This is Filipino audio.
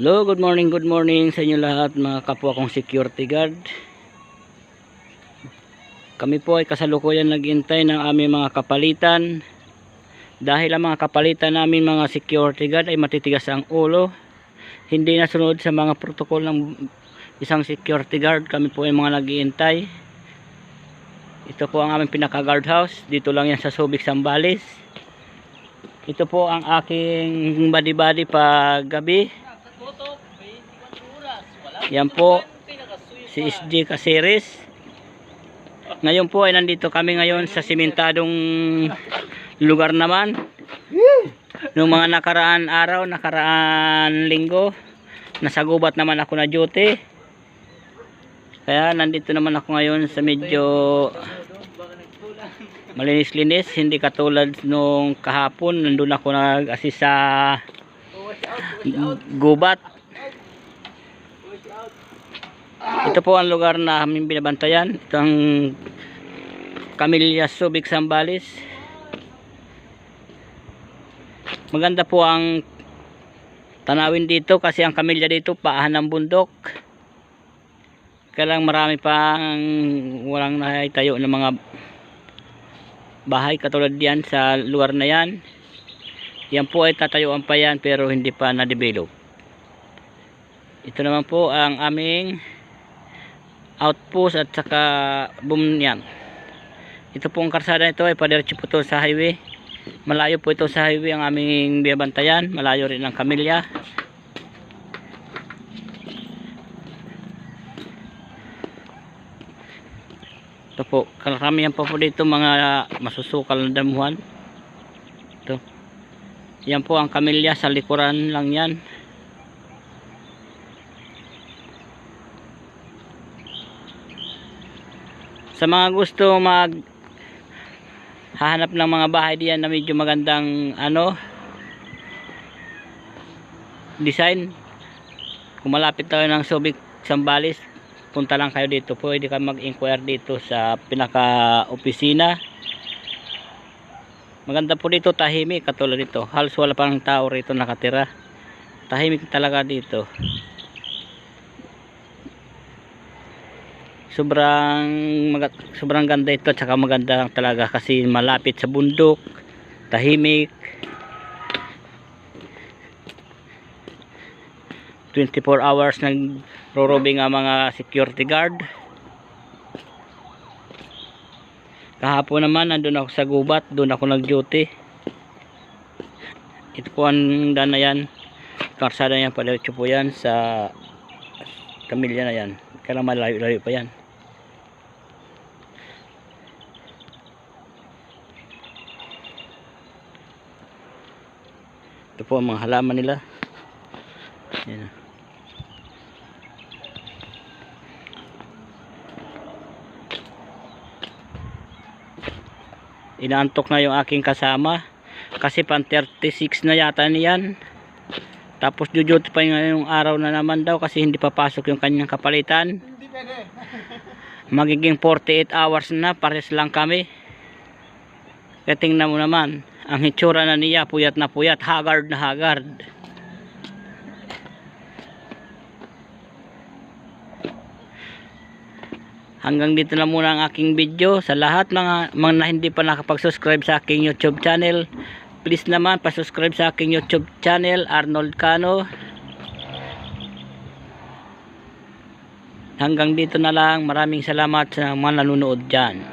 Hello, good morning, good morning sa inyo lahat mga kapwa kong security guard. Kami po ay kasalukuyan naghintay ng aming mga kapalitan. Dahil ang mga kapalitan namin mga security guard ay matitigas ang ulo. Hindi nasunod sa mga protocol ng isang security guard. Kami po ay mga naghihintay. Ito po ang aming pinaka guard house. Dito lang yan sa Subic, Sambales. Ito po ang aking body-body pag gabi. Yan po si SG Caceres. Ngayon po ay nandito kami ngayon sa simentadong lugar naman. Noong mga nakaraan araw, nakaraan linggo, nasa gubat naman ako na duty. Kaya nandito naman ako ngayon sa medyo malinis-linis, hindi katulad nung kahapon, nandun ako nag-assist sa gubat. Ito po ang lugar na aming binabantayan. Ito ang Camilla Subic Sambales. Maganda po ang tanawin dito kasi ang Camilla dito paahan ng bundok. Kaya lang marami pang walang naitayo ng mga bahay katulad yan sa lugar na yan. Yan po ay tatayuan pa yan pero hindi pa na-develop. Ito naman po ang aming outpost at saka boom yan. Ito po ang karsada nito ay padiretso po ito sa highway. Malayo po ito sa highway ang aming biyabantayan. Malayo rin ang kamilya. Ito po, karamihan pa po dito mga masusukal na damuhan. Ito. Yan po ang kamilya sa likuran lang yan. Sa mga gusto mag hahanap ng mga bahay diyan na medyo magandang ano design. Kung malapit tayo ng Subic Sambales punta lang kayo dito. Pwede ka mag-inquire dito sa pinaka opisina maganda po dito tahimik katulad dito. Halos wala pang tao rito nakatira. Tahimik talaga dito sobrang maga- sobrang ganda ito at saka maganda lang talaga kasi malapit sa bundok tahimik. 24 hours nagrorobing ang mga security guard. Kahapon naman nandun ako sa gubat doon ako nag duty ito po ang daan yan. Karsada yan padiretso po yan sa kamilya na yan. Kaya malayo layo pa yan ito po ang mga halaman nila. Yan inaantok na yung aking kasama. Kasi pan 36 na yata niyan. Tapos jujut pa yung araw na naman daw kasi hindi papasok yung kanyang kapalitan. Magiging 48 hours na pares lang kami. Kaya tingnan mo naman ang hitsura na niya puyat na puyat haggard na haggard. Hanggang dito na muna ang aking video. Sa lahat mga, mga hindi pa nakapag-subscribe sa aking youtube channel please naman pa-subscribe sa aking youtube channel Arnold Cano. Hanggang dito na lang. Maraming salamat sa mga nanonood dyan